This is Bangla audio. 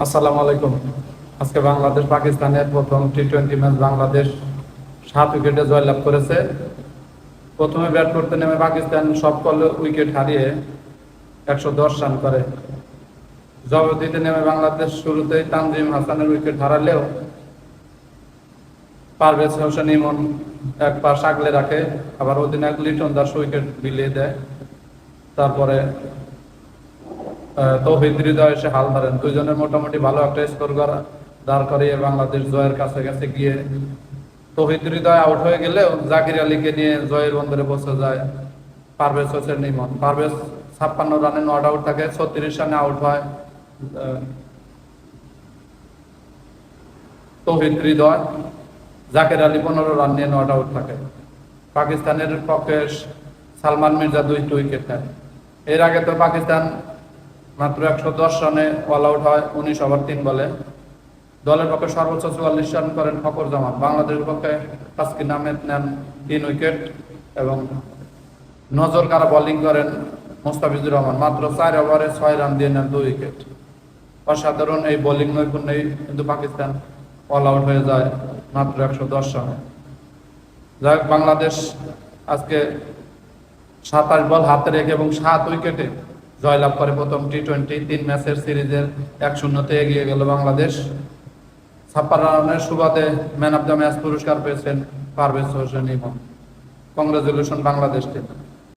আসসালামু আলাইকুম। আজকে বাংলাদেশ পাকিস্তানের প্রথম টি টোয়েন্টি ম্যাচ বাংলাদেশ সাত উইকেটে জয়লাভ করেছে। প্রথমে ব্যাট করতে নেমে পাকিস্তান সব কল উইকেট হারিয়ে একশো দশ রান করে। জবাব দিতে নেমে বাংলাদেশ শুরুতেই তানজিম হাসানের উইকেট হারালেও পারভেজ হোসেন ইমন এক পাশ আগলে রাখে, আবার অধিনায়ক লিটন দাস উইকেট বিলিয়ে দেয়। তারপরে তৌহিদ হৃদয় এসে হাল ধরেন। দুইজনের মোটামুটি ভালো একটা স্কোর করা, দাঁড় করিয়ে বাংলাদেশ জয়ের কাছে কাছে গিয়ে তৌহিদ হৃদয় আউট হয়ে গেলেও জাকির আলীকে নিয়ে জয়ের বন্দরে বসে যায় পারভেজ হোসেন ইমন। পারভেজ ছাপ্পান্ন রানে নট আউট থাকে, ছত্রিশ রানে আউট হয়। তৌহিদ হৃদয়, জাকের আলী পনেরো রান নিয়ে নট আউট থাকে। পাকিস্তানের পক্ষে সালমান মির্জা দুইটি উইকেট নেয়। এর আগে তো পাকিস্তান মাত্র একশো দশ রানে অল আউট হয় উনিশ ওভার তিন বলে। দলের পক্ষে সর্বোচ্চ চুয়াল্লিশ রান করেন ফকর জামান। বাংলাদেশের পক্ষে তাসকিন আহমেদ নেন তিন উইকেট এবং নজর কারা বোলিং করেন মোস্তাফিজুর রহমান। মাত্র চার ওভারে ছয় রান দিয়ে নেন দুই উইকেট। অসাধারণ এই বোলিং নৈপুণ্যেই কিন্তু পাকিস্তান অল আউট হয়ে যায় মাত্র একশো দশ রানে। যাই হোক, বাংলাদেশ আজকে সাতাশ বল হাতে রেখে এবং সাত উইকেটে জয়লাভ করে প্রথম টি টোয়েন্টি তিন ম্যাচের সিরিজের এক শূন্যতে এগিয়ে গেল বাংলাদেশ। ছাপ্পান্ন রানের সুবাদে ম্যান অফ দ্য ম্যাচ পুরস্কার পেয়েছেন পারভেজ হোসেন ইমন। Congratulation Bangladesh team.